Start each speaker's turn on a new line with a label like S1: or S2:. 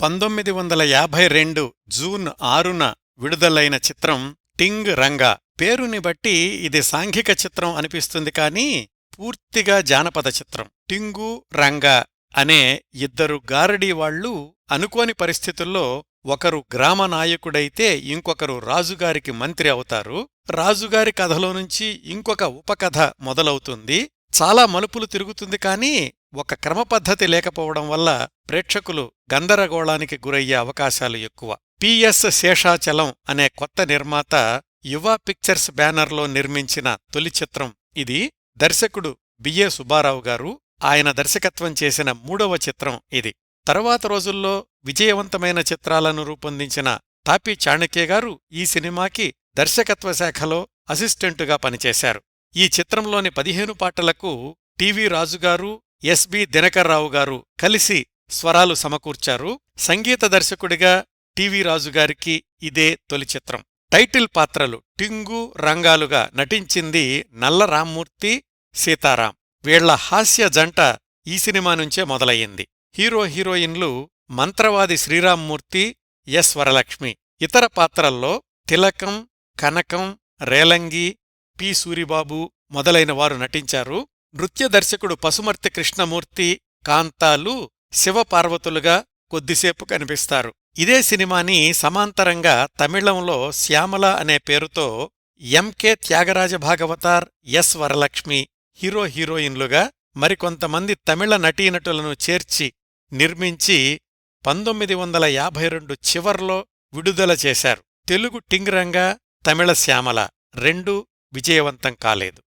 S1: పంతొమ్మిది వందల యాభై రెండు జూన్ ఆరున విడుదలైన చిత్రం టింగ్ రంగా. పేరుని బట్టి ఇది సాంఘిక చిత్రం అనిపిస్తుంది కానీ పూర్తిగా జానపద చిత్రం. టింగు రంగా అనే ఇద్దరు గారడీ వాళ్ళు అనుకోని పరిస్థితుల్లో ఒకరు గ్రామ నాయకుడైతే ఇంకొకరు రాజుగారికి మంత్రి అవుతారు. రాజుగారి కథలో నుంచి ఇంకొక ఉపకథ మొదలవుతుంది. చాలా మలుపులు తిరుగుతుంది కానీ ఒక క్రమపద్ధతి లేకపోవడం వల్ల ప్రేక్షకులు గందరగోళానికి గురయ్యే అవకాశాలు ఎక్కువ. పిఎస్ శేషాచలం అనే కొత్త నిర్మాత యువ పిక్చర్స్ బ్యానర్లో నిర్మించిన తొలి చిత్రం ఇది. దర్శకుడు బిఏ సుబ్బారావు గారు ఆయన దర్శకత్వం చేసిన మూడవ చిత్రం ఇది. తరువాత రోజుల్లో విజయవంతమైన చిత్రాలను రూపొందించిన తాపి చాణక్య గారు ఈ సినిమాకి దర్శకత్వ శాఖలో అసిస్టెంటుగా పనిచేశారు. ఈ చిత్రంలోని పదిహేను పాటలకు టీవీ రాజుగారు ఎస్బి దినకర్రావు గారు కలిసి స్వరాలు సమకూర్చారు. సంగీత దర్శకుడిగా టివి రాజుగారికి ఇదే తొలి చిత్రం. టైటిల్ పాత్రలు టింగు రంగాలుగా నటించింది నల్ల రామ్మూర్తి సీతారాం. వీళ్ళ హాస్య జంట ఈ సినిమా నుంచే మొదలయ్యింది. హీరో హీరోయిన్లు మంత్రవాది శ్రీరామ్మూర్తి ఎస్ వరలక్ష్మి. ఇతర పాత్రల్లో తిలకం కనకం రేలంగి పి సూరిబాబు మొదలైన వారు నటించారు. నృత్య దర్శకుడు పసుమర్తి కృష్ణమూర్తి కాంతాలు శివపార్వతులుగా కొద్దిసేపు కనిపిస్తారు. ఇదే సినిమాని సమాంతరంగా తమిళంలో శ్యామల అనే పేరుతో MK Thyagaraja Bhagavathar S Varalakshmi hero హీరోయిన్లుగా మరికొంతమంది తమిళ నటీనటులను చేర్చి నిర్మించి పంతొమ్మిది వందల యాభై రెండు చివర్లో విడుదల చేశారు. తెలుగు టింగ్రంగా తమిళ శ్యామల రెండూ విజయవంతం కాలేదు.